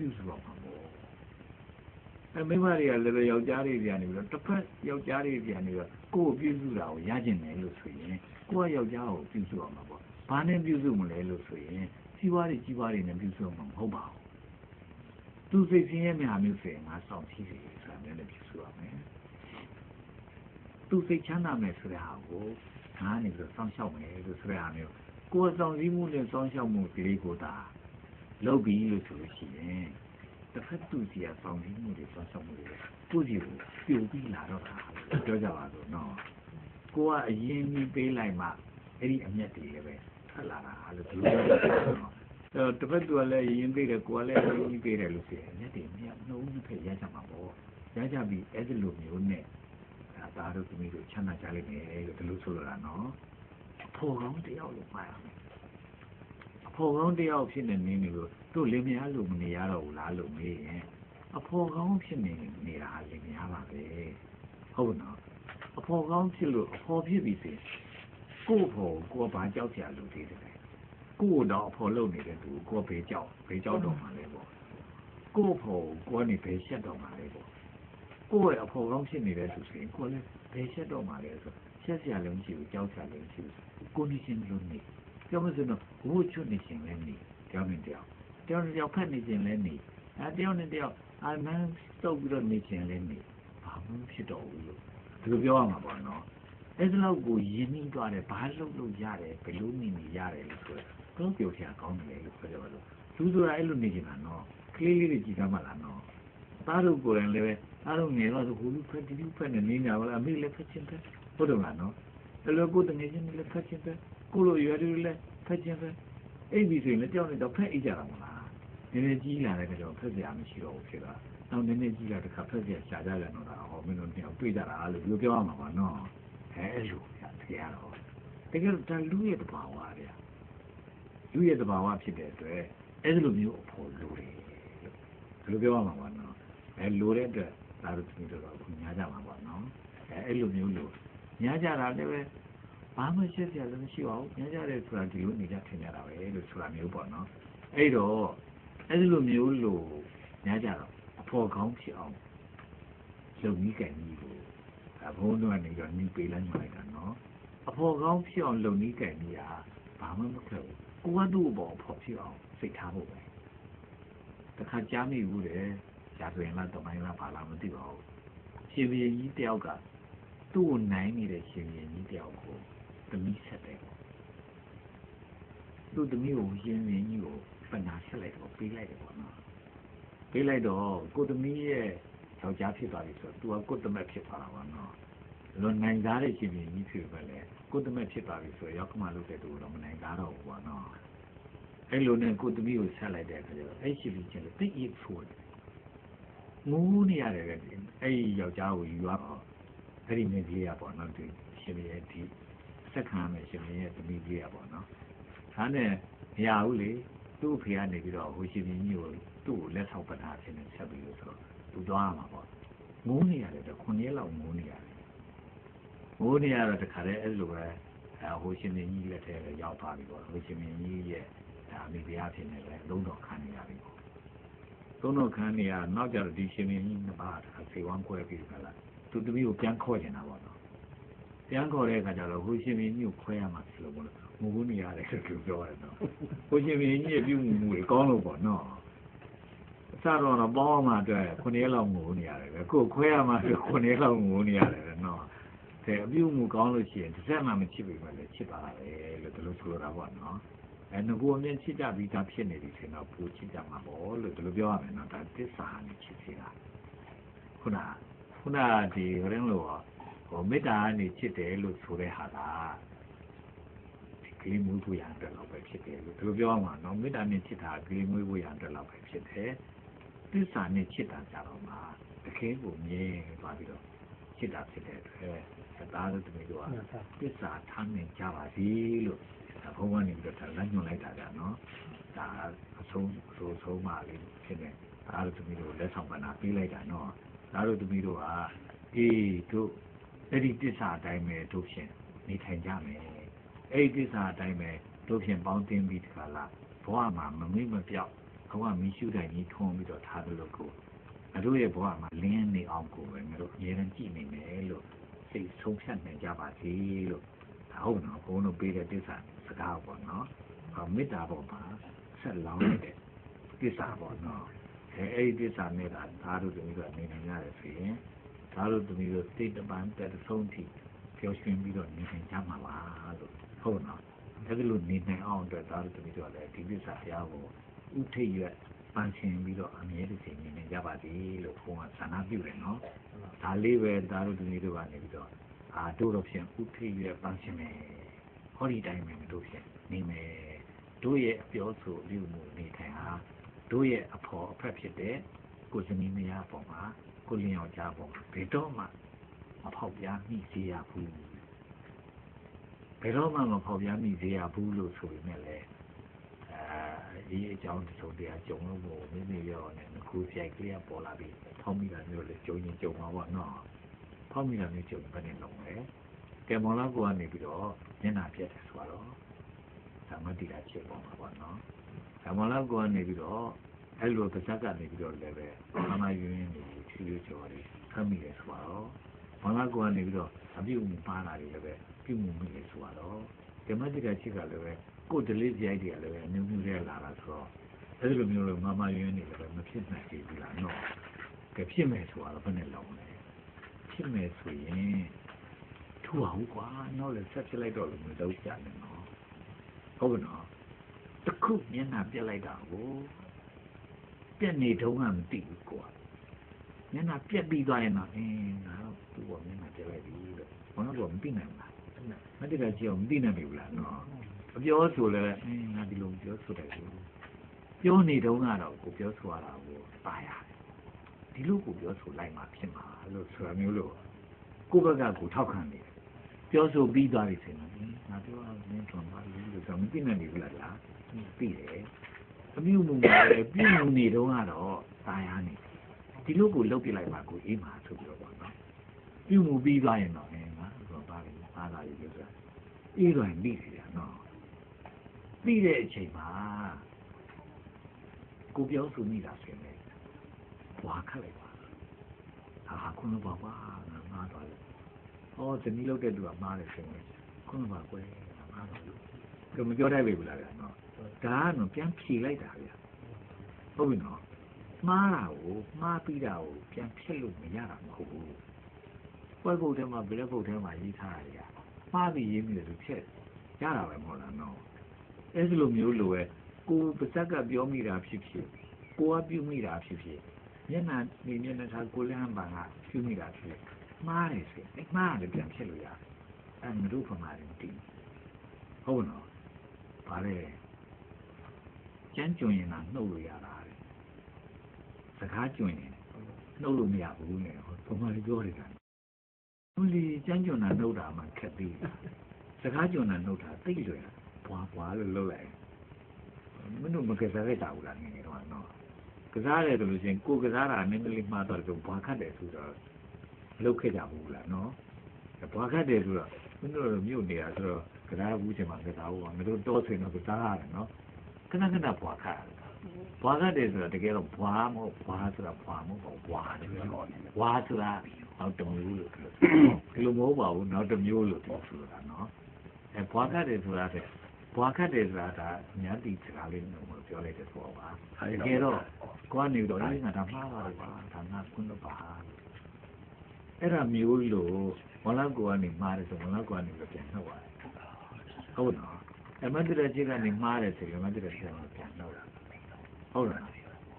ပြုစုရမှာပေါ့အဲမိန်းမတွေကလည်းပဲယောက်ျားတွေပြန်နေပြီးတော့တစ်ဖက်ယောက်ျားတွေပြန်နေပြီးတော့ကိုယ်ပြုစုတာကိုရကျင်တယ်လို့ဆိုရင်ကိုယ်ကယောက်ျားကိုပြုစုရမှာပေါ့ဘာနဲ့ပြုစုမလဲလို့ဆိုရင်စီးပွားတွေကြီးပွားတွေနဲ့ပြုစုမှာမဟုတ်ပါဘူးသူစိတ်ဆင်းရဲများမျိုးဆိုရင်ငါဆောင်စီစီဆိုတာလည်းပြုစုရမယ်သူစိတ်ချမ်းသာမယ်ဆိုတဲ့ဟာကိုငါနေပြီးတော့စောင့်ရှောက်မယ်လို့ဆိုတဲ့ဟာမျိုးကိုယ်ဆောင်စည်းမှုနဲ့စောင့်ရှောက်မှုကလေးကိုသာ လုပ်ပြီးလို့ဆိုလို့ရှိရင်တစ်ဖက်သူစီကဆောင်စည်းမှုတွေစောင့်ရှောက်မှုတွေကိုယ့်စီကိုပြုတ်ပြီးလာတော့တာပြောကြပါလို့နော်ကိုကအရင်ကြီးပေးလိုက်မှအဲ့ဒီအမျက်တွေလည်းပဲထွက်လာတာလို့ဒီလိုပြောတာနော်အဲတစ်ဖက်သူကလည်းရင်ပေးတယ်ကိုကလည်းရင်ကြီးပေးတယ်လို့ဆိုရင်အမျက်တွေမြတ်နှုံးနှစ်ဖက်ရကြမှာပေါ့ရကြပြီးအဲ့ဒီလိုမျိုးနဲ့ဒါသားတို့သမီးတို့ချမ်းသာကြလိမ့်မယ်လို့ဒီလိုဆိုလိုတာနော်ဖို့ကောင်းတယောက်လို့မှားရမယ်အ ဖို့ကောင်းတယောက်ဖြစ်နေနေလို့တို့လင်မယားလို့မနေရတော့ဘူးလားလို့မေးရင်အဖို့ကောင်းဖြစ်နေနေတာလင်မယားပါပဲဟုတ်နော်အဖို့ကောင်းဖြစ်လို့အဖို့ဖြစ်ပြီဆိုကိုယ့်ဖို့ကိုယ်ဘာကြောက်ကြလို့သေးတယ်ကိုယ်တော့အဖို့လုံနေတဲ့သူကိုယ်ဘေးကြောက်ဘေးကြောက်တော့မှလည်းပေါ့ကိုယ့်ဖို့ကိုယ်နေဘေးရှက်တော့မှလည်းပေါ့ကိုယ့်ရဲ့အဖို့ကောင်းဖြစ်နေတဲ့သူဆိုရင်ကိုယ်လည်းဘေးရှက်တော့မှလည်းဆိုရှက်စရာလည်းမရှိဘူးကြောက်စရာလည်းမရှိဘူးကိုနေချင်းလို့နေ ပြောမစတော့ဝှချွတ်နေချင်းလည်းနေကြောက်နေတယောက်တယောက်နဲ့တယောက်ဖက်နေချင်းလည်းနေအဲတယောက်နဲ့တယောက်အာမန်တုတ်ပြီးတော့နေချင်းလည်းနေဘာမှဖြစ်တော့ဘူးလို့ဒီလိုပြောရမှာပေါ့နော်အဲ့ဒီလောက်ကိုယဉ်နှီးသွားတယ်ဘာလုပ်လို့ရတယ်ဘယ်လိုနေနေရတယ်လို့ဆိုတော့ပြောပြချင်ကောင်းတယ်လို့ပြောကြပါလို့သူဆိုတာအဲ့လိုနေချင်တာနော်ကလေးလေးတွေကြည်သားမှလားနော်သားတို့ကိုယ်တိုင်လည်းပဲအားလုံးနေတော့ဟိုလူဖက်ဒီလူဖက်နဲ့နေညာပါလားအမေလည်းဖက်ချင်းပဲဟုတ်တယ်မလားနော်အဲ့လိုကိုယ်တငယ်ချင်းလည်းဖက်ချင်းပဲ ကိုလိုရွယ်တွေလည်းဖက်ချင်းပဲအိပ်ပြီဆိုရင်လည်းကြောက်နေတော့ဖက်အိပ်ကြတာမလားနည်းနည်းကြီးလာတဲ့ကြောင့်ဖက်စရာမရှိတော့ဘူးဖြစ်တာနောက်နည်းနည်းကြီးလာတဲ့ခါဖက်စရာရှာကြတယ်တော့တာဟောမင်းတို့တယောက်တွေ့ကြတာလို့ဒီလိုပြောရမှာပါနော်အဲအဲ့လိုဗျာတရားတော်တကယ်တော့ဒါလူရဲ့တဘာဝဗျာလူရဲ့တဘာဝဖြစ်တဲ့အတွက်အဲ့ဒီလိုမျိုးအဖို့လူတွေလို့ဒီလိုပြောရမှာပါနော်အဲလိုတဲ့အတွက်ဒါတို့သူတို့ကညာကြမှာပါနော်အဲအဲ့လိုမျိုးလို့ညာကြတာလည်းပဲ ဘာမှရှက်စရာလည်းမရှိပါဘူးညာကြတယ်ဆိုတာဒီလိုနေကြထင်ကြတာပဲလို့ဆိုတာမျိုးပေါ့နော်အဲ့တော့အဲ့ဒီလိုမျိုးလို့ညာကြတော့အဖို့ကောင်းဖြစ်အောင်လုပ်ပြီးကြင်ပြီးကိုအဘုန်းတော်ကနေတော့နှီးပေးလိုက်မှလိုက်တာနော်အဖို့ကောင်းဖြစ်အောင်လုပ်ပြီးကြင်ပြီးတာဘာမှမခက်ဘူးကိုကသူ့ဘောအဖို့ဖြစ်အောင်စိတ်ထားဖို့ပဲတခါကြားမိဘူးတယ်ရာဇဝင်လားတမိုင်းလားဘာလားမသိပါဘူးရှင်ဘီကြီးတယောက်ကသူ့ကိုနိုင်နေတဲ့ရှင်ဘီကြီးတယောက်ကို သမီးဆက်တယ်သူ့သမီးကိုရှင်ဘီကြီးကိုပညာဆက်လိုက်တော့ပေးလိုက်တယ်ပေါ့နော်ပေးလိုက်တော့ကိုသမီးရဲ့ယောက်ျားဖြစ်သွားပြီဆိုတော့သူကကိုတမက်ဖြစ်သွားတာပေါ့နော်လွန်နိုင်သားတဲ့ရှင်ဘီကြီးဖြစ်ပဲလေကိုတမက်ဖြစ်သွားပြီဆိုတော့ရောက်ခမလုပ်တဲ့သူတော့မနိုင်သားတော့ဘူးပေါ့နော်အဲ့လိုနဲ့ကိုသမီးကိုဆက်လိုက်တဲ့အခါကျတော့အဲ့ရှင်ဘီကြီးလည်းတိတ်ရိပ်ဖို့ငိုးနေရတယ်ပဲအဲ့ဒီယောက်ျားကိုယူရတော့အဲ့ဒီမိန်းကလေးကပေါ့နော်ဒီရှင်ရဲ့ဒီ ဆက်ခံရမယ်ရှင်ရဲ့သမီးလေးကပေါ့နော်ဒါနဲ့မရဘူးလေသူ့အဖေကနေပြီးတော့ဟိုရှင်ကြီးကိုသူ့ကိုလက်ဆောက်ပနာဖြစ်နေဆက်ပြီးလို့ဆိုတော့သူသွားရမှာပေါ့ငိုးနေရတယ်တော့9ရက်လောက်ငိုးနေရတယ်ငိုးနေရတော့တခါတည်းအဲ့လိုပဲအဲဟိုရှင်ကြီးလက်ထဲရောက်သွားပြီပေါ့ဟိုရှင်ကြီးရဲ့ဒါမိဖုရားဖြစ်နေလဲလုံးတော်ခံနေရပြီပေါ့သုံးတော့ခံနေရနောက်ကြတော့ဒီရှင်မင်းကြီးနှစ်ပါးတခါဖေဝမ်းခွဲပြီးခါလာသူတပည့်ကိုပြန်ခေါ်ကျင်တာပေါ့နော် ပြန်ခေါ်တဲ့အခါကျတော့ဟိုရှင်မင်းကြီးကိုခွဲရမှာဖြစ်လို့ပေါ့နော်ငိုးနေရတယ်လို့ပြောရတယ်နော်ဟိုရှင်မင်းကြီးရဲ့ပြုမှုမှုတွေကောင်းလို့ပေါ့နော်အစတော့တော့ပေါင်းမှအတွက်9ရက်လောက်ငိုးနေရတယ်ပဲကိုခွဲရမှာဆို9ရက်လောက်ငိုးနေရတယ်ပဲနော်တဲ့အပြုမှုကောင်းလို့ရှိရင်တစ်ဆက်မှမချစ်ပြီပဲလေချစ်ပါလားပဲလို့ဒီလိုဆိုတာပေါ့နော်အဲငကိုအမြင်ချစ်ကြပြီးသားဖြစ်နေပြီဆိုတော့ပူချစ်ကြမှာပေါ့လို့ဒီလိုပြောရမယ်နော်ဒါသစ္စာနဲ့ချစ်စီတာခုနခုနဒီရင်းလို့ ဟိုမေတ္တာနဲ့ချစ်တယ်လို့ဆိုတဲ့ဟာကဒီကလေးမွေးဖို့ရတဲ့လောက်ပဲဖြစ်တယ်လို့ဒီလိုပြောရမှာနော်မေတ္တာနဲ့ချစ်တာကလေးမွေးဖို့ရတဲ့လောက်ပဲဖြစ်တယ်သစ္စာနဲ့ချစ်တာကြတော့မှတကယ်ကိုမြင်သွားပြီးတော့ချစ်တာဖြစ်တဲ့အတွက်သားတို့တမီးတို့ကသစ္စာထားနေကြပါစီလို့ဘုံကနေပြီးတော့ဒါလက်ညွှန်လိုက်တာကနော်ဒါအဆုံးအဆုံးဆုံးမှလေးဖြစ်နေဒါတို့သမီးတို့လက်ဆောင်ပဏာပေးလိုက်တာနော်ဒါတို့သမီးတို့ကအေးတို့ အဲ့ဒီတစ္ဆာအတိုင်းပဲတို့ဖြင့်နေထိုင်ကြမယ်အဲ့ဒီတစ္ဆာအတိုင်းပဲတို့ဖြင့်ပေါင်းတင်ပြီးတခါလားဘဝမှာမမိမပြောက်ဘဝမီးရှုတိုင်ကြီးထွန်းပြီးတော့ထားသလိုကိုငါတို့ရဲ့ဘဝမှာလင်းနေအောင်ကိုပဲငါတို့အမြဲတမ်းကြည့်နေမယ်လို့စိတ်ဆုံးဖြတ်နိုင်ကြပါစေလို့ဒါဟုတ်နော်ဘုန်းတို့ပေးတဲ့တစ္ဆာစကားပေါ့နော်ဟောမေတ္တာပေါ်မှာဆက်လောင်းနေတဲ့တစ္ဆာပေါ့နော်အဲအဲ့ဒီတစ္ဆာနဲ့ကသားတို့တမီးတို့အနေနဲ့ရတယ်ဆိုရင် သားတို့တမီးတို့စိတ်တပန်းတက်ဆုံးထိပျော်ရွှင်ပြီးတော့နေနိုင်ကြမှာပါလို့ဟုတ်နော်အဲ့ဒီလိုနေနိုင်အောင်အတွက်သားတို့တမီးတို့လည်းဒီတစ္ဆာတရားကိုဥထိပ်ရွက်ပန်းချင်ပြီးတော့အမြဲတစေနေနိုင်ကြပါစေလို့ဘုန်းကဆန္ဒပြုတယ်နော်ဒါလေးပဲသားတို့တမီးတို့ကနေပြီးတော့အာတို့တော့ဖြင့်ဥထိပ်ရွက်ပန်းချင်မယ်ဟောဒီတိုင်းပဲတို့ဖြင့်နေမယ်တို့ရဲ့အပြောဆိုအပြုမှုနေထိုင်ဟာတို့ရဲ့အဖော်အဖက်ဖြစ်တဲ့ကိုစနီးမယားပေါ်မှာ ကိုလင်းအောင်ကြားပေါ်ဘယ်တော့မှမဖောက်ပြားမိစေရဘူးဘယ်တော့မှမဖောက်ပြားမိစေရဘူးလို့ဆိုပေမဲ့လည်းအဲဒီအကြောင်းတစ်စုံတရာကြုံလို့မို့မိမိရောနဲ့ခုဆိုင်ကလေးပေါ်လာပြီးဖောက်မိတာမျိုးလည်းကြုံရင်ကြုံမှာပေါ့နော်ဖောက်မိတာမျိုးကြုံဘယ်နဲ့လုံးလဲကဲမော်လာကိုကနေပြီးတော့မျက်နှာပြတ်တယ်ဆိုတော့သမ္မတိကဖြစ်ပေါ်မှာပေါ့နော်ကမော်လာကိုကနေပြီးတော့အဲ့လိုတစ်ချက်ကနေပြီးတော့လည်းပဲအမယွင်းနေ ဖြူဖြူကျော်လေးဖမ်းမိတယ်ဆိုတော့မော်လာကိုကနေပြီးတော့အပြုတ်မှုပါလာတယ်လည်းပဲပြုမှုမိတယ်ဆိုတော့ဓမ္မတိကချစ်ကလည်းပဲကိုယ်ဒလေးကြိုက်တယ်လည်းပဲအမျိုးမျိုးလေးလာတာဆိုတော့အဲ့လိုမျိုးလို့မမယွင်းနေလည်းပဲမဖြစ်နိုင်ဘူးလားနော်ကဲဖြစ်မယ်ဆိုတော့ဘယ်နဲ့လုံးလဲဖြစ်မယ်ဆိုရင်ထူအောင်ကွာနော်လေဆက်ဖြစ်လိုက်တော့လို့မလုပ်ကြနဲ့နော်ဟုတ်ကဲ့နော်တခုမျက်နှာပြက်လိုက်တာကိုပြက်နေတော့မှမသိဘူးကွာ မျက်နှာပြက်ပြီးသွားရင်တော့အင်းငါတော့သူ့ဘောမျက်နှာပြက်လိုက်ပြီလို့ဘာလို့တော့မသိနိုင်ဘူးလားမတိကကြည့်အောင်မသိနိုင်ဘူးလားနော်အပြောဆိုလဲအင်းငါဒီလိုပြောဆိုတယ်ဆိုပြောနေတော့ကတော့ကိုပြောဆိုရတာကိုပါရတယ်ဒီလိုကိုပြောဆိုလိုက်မှဖြစ်မှာလို့ဆိုတာမျိုးလို့ကိုယ့်ဘက်ကကိုထောက်ခံနေတယ်ပြောဆိုပြီးသွားပြီဆိုရင်ငါပြောအောင်မင်းထွန်ပါလို့ဆိုမသိနိုင်ဘူးလားလားသိတယ်အပြုမှုမှာလည်းပြုမှုနေတော့ကတော့ตายရနေ ဒီလိုကိုလှုပ်ပြလိုက်ပါကိုအေးမှာဆိုပြီးတော့ပေါ့နော်ပြုမှုပြီးသွားရင်တော့အင်းငါဆိုပါလိမ့်ပါလာပြီပြောဆိုတာအေးတော့နေတယ်နော်ပြီးတဲ့အချိန်မှာကိုပြောဆိုမိတာဆိုရင်ဘွာခက်လိုက်ပါဟာခုနကပါပါငါမှားသွားတယ်ဟောဇနီးလောက်တဲ့သူကမှားတယ်ဆိုရင်ခုနကပါကွယ်မှားတော့လို့ကမပြောတတ်ပြီဘူးလားနော်ဒါကတော့ပြန်ဖြေလိုက်တာဗျာဟုတ်ပြီနော် မှားတာကိုမှားပြီးတာကိုပြန်ဖြစ်လို့မရတာမဟုတ်ဘူးပွဲပုတ်ထဲမှာဗလက်ပုတ်ထဲမှာရေးထားရတယ်မှားပြီးရေးပြီးလို့ဖြစ်ရတာပဲမဟုတ်လားနော်အဲဒီလိုမျိုးလိုပဲကိုပါဇက်ကပြောမိတာဖြစ်ဖြစ်ကိုကပြုမိတာဖြစ်ဖြစ်မျက်နှာနေမျက်နှာထားကိုလန်းပန်ကပြုမိတာဖြစ်မှားတယ်ဆိုရင်မှားတယ်ပြန်ဖြစ်လို့ရတယ်အဲမလို့ဖမှားတယ်မသိဘူးဟုတ်နော်ဗါလေကျန်းကျွင်ရင်ကနှုတ်လို့ရတာတဲ့ စကားကျွင်ရင်နှုတ်လို့မရဘူးနဲ့ဟိုဘုံမလေးပြောတယ်ကဟုတ်လေကျန်းကျွင်တာနှုတ်တာမှခက်သေးတယ်စကားကျွင်တာနှုတ်တာသိလွယ်ဘွာဘွာလို့လုပ်လိုက်မင်းတို့မကစားရတာဘူးလားငယ်ငယ်တော့နော်ကစားရတယ်ဆိုလို့ရှိရင်ကိုကစားတာနည်းနည်းလေးမှားတော့ဆိုဘွာခတ်တယ်ဆိုတော့လုပ်ခဲ့ကြဘူးလားနော်ဘွာခတ်တယ်ဆိုတော့မင်းတို့မြို့နေတာဆိုတော့ကစားဘူးချိန်မှာကစားဘူးကမင်းတို့တော့ဆိုရင်တော့ကစားရတယ်နော်ခဏခဏဘွာခတ် ဘွာခတ်တယ်ဆိုတာတကယ်တော့ဘွာမဟုတ်ဘွာဆိုတာဘွာမဟုတ်ဘွာတယ်ပြောတယ်ဘွာဆိုတာနောက်တစ်မျိုးလို့ပြောဒီလိုမဟုတ်ပါဘူးနောက်တစ်မျိုးလို့ပြောဆိုတာနော်အဲဘွာခတ်တယ်ဆိုတာတဲ့ဘွာခတ်တယ်ဆိုတာဒါညတိစကားလေးမျိုးပြောလိုက်တဲ့သဘောပါတကယ်တော့ကိုကနေတော့ဒီကဒါမှားပါတယ်ကွာဒါငါကွန်းတော့ပါအဲ့ဒါမျိုးလို့မလာကိုကနေမှားတယ်ဆိုမလာကိုကနေပြန်နှုတ်ရတယ်ဟုတ်နော်အမတ်တရကြီးကနေမှားတယ်ဆိုရင်အမတ်တရကြီးကပြန်နှုတ်တာ ဟုတ်လား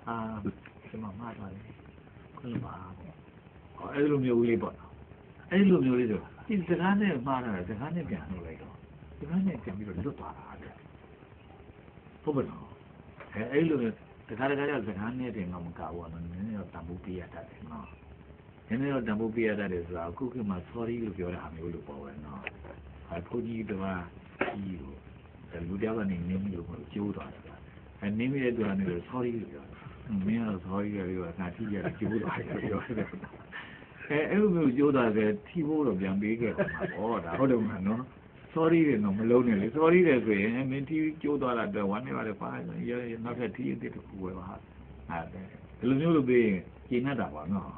အာဒီမှာမှားသွားတယ်ခွင့်ပါဟောအဲ့လိုမျိုးလေးပေါ့နော်အဲ့လိုမျိုးလေးဆိုဒီစကားနဲ့မှားတာစကားနဲ့ပြန်နှုတ်လိုက်တော့စကားနဲ့ပြန်ပြီးတော့လွတ်သွားတာတဲ့ဟုတ်ပါတော့အဲအဲ့လိုတခါတခါကျစကားနဲ့တင်တော့မကဘူးနော်နည်းနည်းတော့တန်ဖိုးပေးရတတ်တယ်နော်နည်းနည်းတော့တန်ဖိုးပေးရတတ်တယ်ဆိုတာအခုခေတ်မှာ sorry လို့ပြောတာမျိုးလို့ပေါ့ပဲနော်အခုကြီးတမကြီးကိုလူတယောက်ကနေနင်းပြီးလို့ကျိုးသွားတယ် အဲနင်းပြီးတဲ့သူကနေတော့ sorry လို့ပြောတယ်မင်းကတော့ sorry ရပြီးတော့ငါထိရကျိုးသွားတယ်ပြောတယ်အဲအဲ့လိုမျိုးကျိုးသွားတယ်ထိဖို့တော့ပြန်ပေးခဲ့ပါမှာပေါ့ဒါဟုတ်တယ်မနော်အဲ sorry တွေတော့မလုံးနဲ့လေ sorry တယ်ဆိုရင်မင်းတီးကျိုးသွားတာတော့ဝမ်းနေပါလေကွာရရနောက်ထပ်တီးတစ်ခုပဲပါအဲ့ဒီလိုမျိုးလုပ်ပြီးကျင်းတတ်တာပါနော်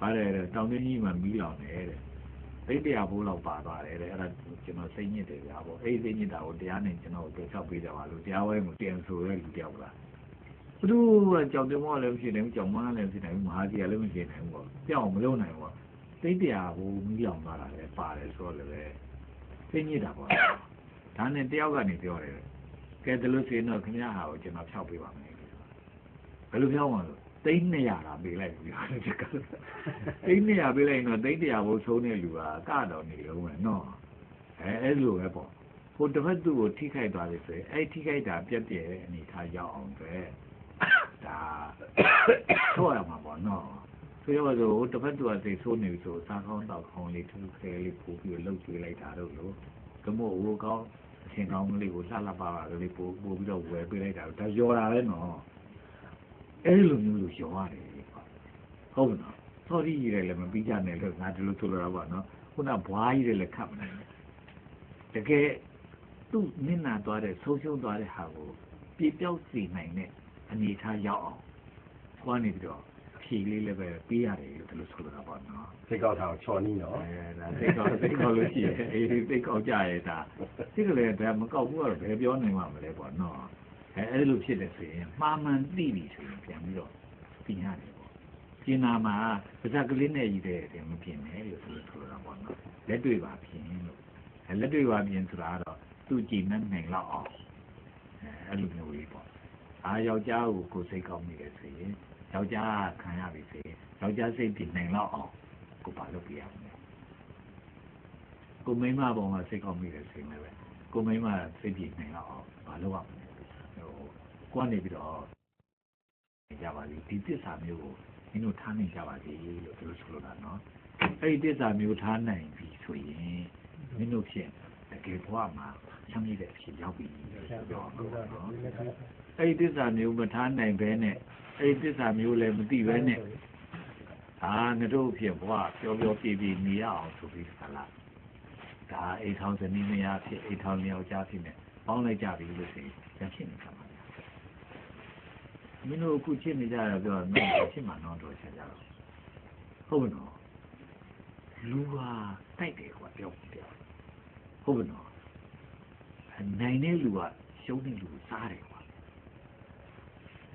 ပါတယ်တောင်တင်းကြီးမှာမီးလောင်တယ်တဲ့ သိတရားဘိုးလောက်ပါသွားတယ်တဲ့အဲ့ဒါကျွန်တော်စိတ်ညစ်တယ်ဗျာပေါ့အဲ့ဒီစိတ်ညစ်တာကိုတရားနဲ့ကျွန်တော်တို့ချောက်ပေးကြပါလို့တရားဝဲကိုတင်ဆိုရဲလူတယောက်လားဘသူကကြောင်တင်မောလည်းမရှိနိုင်ဘူးကြောင်မလည်းမရှိနိုင်ဘူးမဟာကြီးလည်းမရှိနိုင်ဘူးပေါ့ပြောင်းမလုပ်နိုင်ဘူးပေါ့သိတရားဘိုးမီးလောင်သွားတာလည်းပါတယ်ဆိုတော့လည်းစိတ်ညစ်တာပေါ့ဒါနဲ့တယောက်ကနေပြောတယ်ကဲဒါလို့ဆိုရင်တော့ခင်ဗျားဟာကိုကျွန်တော်ဖြောက်ပေးပါမယ်ဘယ်လိုဖြောက်မှာလဲ သိန်း200တာပေးလိုက်ပြီ။သိန်း200ပေးလိုက်တော့သိန်း100ဘိုးဆုံးတဲ့လူကကတော့နေလုံးပဲနော်။အဲအဲ့လိုပဲပေါ့။ဟိုတစ်ဖက်သူ့ကိုထိခိုက်သွားတယ်ဆိုရင်အဲ့ထိခိုက်တာပြတ်ပြဲတဲ့အနေထားရောက်အောင်ပဲ။ဒါတော့ရမှာပေါ့နော်။ဆိုတော့ဆိုတစ်ဖက်သူကသိဆိုးနေပြီဆိုစားကောင်းတောက်ကောင်းလေးထူးခဲလေးပို့ပြီးလှုပ်ကျွေးလိုက်တာတော့လို့ကမို့ဟိုကောင်းအရှင်ကောင်းလေးကိုလှလှပါပါလေးပို့ပို့ပြီးတော့ဝယ်ပေးလိုက်တာဒါရောတာပဲနော်။ အဲ့လိုမျိုးလို့ရောရတယ်ဟုတ်နော်ဆော်ဒီကြီးလည်းမပြီးကြနဲ့လို့ငါဒီလိုဆိုလိုတာပေါ့နော်ခုနဘွားကြီးလည်းခတ်မနိုင်တကယ်သူ့မျက်နှာသွားတဲ့ဆုံးရှုံးသွားတဲ့ဟာကိုပြပြောက်စီနိုင်တဲ့အနေထားရောက်အောင်ခွာနေပြီးတော့ဖြေလေးလည်းပဲပေးရတယ်လို့ဒီလိုဆိုလိုတာပေါ့နော်စိတ်ကောက်ထားအောင်ချော်နီးနော်အဲဒါသိကောသိကောလို့ရှိရဲ့အေးသိကောကြရဲ့ဒါသိကလေးဒါမကောက်ဘူးကတော့ဘယ်ပြောနိုင်မှာမလဲပေါ့နော် အဲအဲ့လိုဖြစ်တယ်ဆိုရင်မှားမှန်သိပြီဆိုရင်ပြန်ပြီးတော့ပြင်ရတယ်ပေါ့ပြင်နာမှာပါဇက်ကလေးနဲ့ကြီးတဲ့တယ်မပြင်နဲ့လို့ဆိုလို့ဆိုလိုတာပေါ့နော်လက်တွေ့ပါပြင်လို့အဲလက်တွေ့ပါပြင်ဆိုတာကတော့သူ့ကြည်နဲ့နိုင်လောက်အောင်အဲအဲ့လိုမျိုးလေးပေါ့အားယောက်ျားကိုကိုယ်စိတ်ကောင်းနေတယ်ဆိုရင်ယောက်ျားခံရပြီဆိုရင်ယောက်ျားစိတ်ပြင်နိုင်လောက်အောင်ကိုပါလုပ်ပြရမယ်ကိုမိန်းမပေါ်မှာစိတ်ကောင်းမိတယ်ဆိုရင်လည်းကိုမိန်းမစိတ်ပြင်နိုင်လောက်အောင်မလုပ်ရဘူးဟို ကိုကနေပြီးတော့ကြပါလိမ့်ဒီတစ္ဆာမျိုးကိုမင်းတို့ထားနိုင်ကြပါစေလို့သူတို့ဆိုလိုတာနော်အဲ့ဒီတစ္ဆာမျိုးထားနိုင်ပြီဆိုရင်မင်းတို့ဖြင့်တကယ်ဘဝမှာချမ်းမြေ့တဲ့အဖြစ်ရောက်ပြီလို့ပြောတော့နော်အဲ့ဒီတစ္ဆာမျိုးမထားနိုင်ဘဲနဲ့အဲ့ဒီတစ္ဆာမျိုးလည်းမသိဘဲနဲ့အာငါတို့ဖြင့်ဘဝပျော်ပျော်ပြည့်ပြည့်နေရအောင်ဆိုပြီးဆလာဒါအိတ်ထောင်ဇနီးမယားဖြစ်အိတ်ထောင်ယောက်ျားဖြစ်နေပေါင်းလိုက်ကြပြီလို့ဆိုရင်ပြန်ဖြစ်နေကြပါ မင်းတို့အခုချစ်နေကြတာပြောတော့ချစ်မှတော့တော့ချက်ကြတော့ဟုတ်မနော်လူဟာတိုက်တယ်ကွာပြောပြောဟုတ်မနော်နိုင်တဲ့လူကရှုံးတဲ့လူကိုစားတယ်ကွာ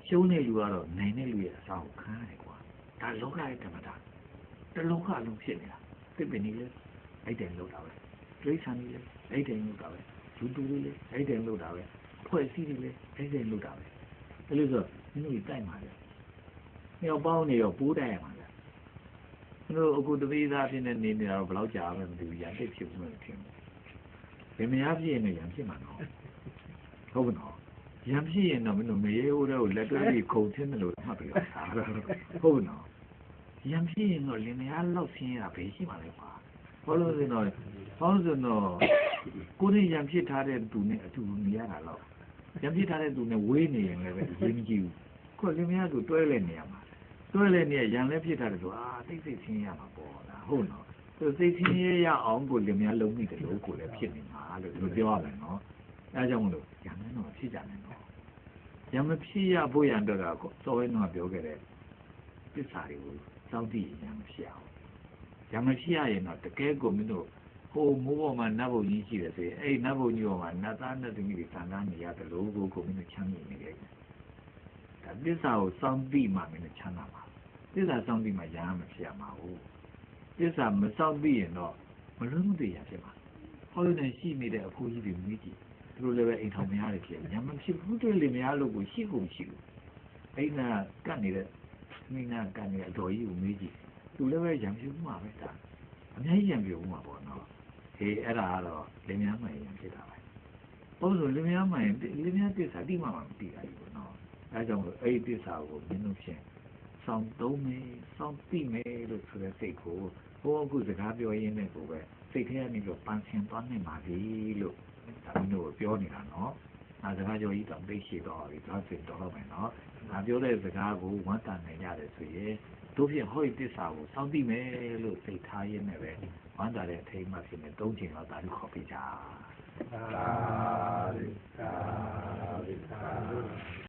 ရှုံးတဲ့လူကတော့နိုင်တဲ့လူရဲ့အစားကိုခံရတယ်ကွာဒါလောကရဲ့ဓမ္မတာတလောကလုံးဖြစ်နေတာတစ်ပင်ကြီးလေအဲ့တိုင်လောက်တာပဲဒိဋ္ဌာန်ကြီးလေအဲ့တိုင်လောက်တာပဲလူတူလေးလေအဲ့တိုင်လောက်တာပဲဖွဲ့စည်းတွေလေအဲ့တိုင်လောက်တာပဲအဲ့လိုဆို မင်းတို့တိုက်ပါလေ။မြောက်ပေါင်းနေတော့ပိုးတိုက်ရမှာလေ။မင်းတို့အခုတပိသားဖြစ်နေနေနေတာတော့ဘယ်လောက်ကြာမှမသိဘူး။ရတိတ်ဖြစ်မှထင်တယ်။ဘယ်မရဖြစ်ရင်လည်းရံဖြစ်မှာနော်။ဟုတ်ကဲ့နော်။ရံဖြစ်ရင်တော့မင်းတို့မရေဟိုတဲ့ကိုလက်တွဲပြီးခုံထင်းတယ်လို့မှတ်ပြီးတော့ထားတော့ဟုတ်ကဲ့နော်။ရံဖြစ်ရင်တော့လင်မယားလောက်ဆင်းရတာဘယ်ရှိမှလဲကွာ။ဘာလို့လဲဆိုတော့ဘာလို့ဆိုတော့ကိုယ်နဲ့ရံဖြစ်ထားတဲ့သူနဲ့အတူနေရတာတော့ ရံပြစ်ထားတဲ့သူနဲ့ဝေးနေရင်လည်းပဲအရေးမကြီးဘူးခုလင်မယားသူတွဲလဲနေရမှာတွဲလဲနေရရံလဲပြစ်ထားတယ်ဆိုအာသိစိတ်ချင်းရမှာပေါ့လားဟုတ်နော်သူစိတ်ချင်းရရအောင်ကိုလင်မယားလုံးမိတယ်လို့ကိုလည်းဖြစ်နေမှာလို့သူပြောရမယ်နော်အဲကြောင့်မလို့ရံလည်းတော့ဖြစ်ကြတယ်နော်ရံမဖြစ်ရဖို့ရန်တော့ကစောဝဲတော့ပြောခဲ့တဲ့ပစ္စာတွေကိုစောင့်တည်ရံမဖြစ်အောင်ရံမဖြစ်ရရင်တော့တကယ်ကိုမင်းတို့ ဟိုမိုးပေါ်မှာနတ်ဘုံကြီးရှိတယ်ဆိုရင်အဲ့နတ်ဘုံကြီးပေါ်မှာနတ်သားနတ်သမီးတွေဆန္ဒနေရတယ်လို့ကိုကိုမင်းချမ်းမြေနေတယ်။ဒါပစ္စာကိုစောင့်ပြီးမှမင်းချမ်းသာမှာ။ပစ္စာစောင့်ပြီးမှရဟန်းမဖြစ်ရမှာဘူး။ပစ္စာမစောင့်ပြီးရင်တော့မလွတ်မသေးရဖြစ်မှာ။ဟောလို့နေရှိနေတဲ့အဖိုးကြီးတွေမိကြည့်။သူတို့လည်းပဲအိမ်ထောင်မရတဲ့ဖြစ်။ညမဖြစ်ဘူးတွေလေမရလို့ကိုရှိကုန်ရှိဘူး။အိမ်နာကတ်နေတဲ့မိနာကတ်နေတဲ့အတော်ကြီးကိုမိကြည့်။သူလည်းပဲရံပြူမှာပဲဒါ။အများကြီးရံပြူမှာပေါ့နော်။ အေးအဲ့ဒါကတော့လင်မယားမှန်ရင်ဖြစ်တာပဲ။ဘုဆိုလင်မယားမှန်ရင်လင်မယားတစ္ဆာတိမှမှမသိတာကြီးပေါ့နော်။အဲကြောင့်လို့အဲ့ဒီတစ္ဆာကိုမင်းတို့ဖြင့်စောင့်သုံးမယ်စောင့်သိမယ်လို့ဆိုတဲ့စိတ်ကိုဘိုးအခုစကားပြောရင်းနဲ့ကိုပဲစိတ်ထဲကနေပြီးပန်းဆင်သွားနိုင်ပါပြီလို့ဒါမင်းတို့ပြောနေတာနော်။အဲစကားကြောကြီးတော့သိရှိတော့ပြီသွားစင်တော့မယ်နော်။ငါပြောတဲ့စကားကိုဝမ်းတန်နိုင်ရတယ်ဆိုရင် တို့ဖြင့်ဟောဒီတစ္ဆာကိုစောင့်သိမယ်လို့စိတ်ထားရင်းနဲ့ပဲဝမ်းသာတဲ့အထိမ်းအမှတ်ဖြစ်နေသုံးချိန်လောက်သာလို့ခေါ်ပြကြသာဓုသာဓုသာဓု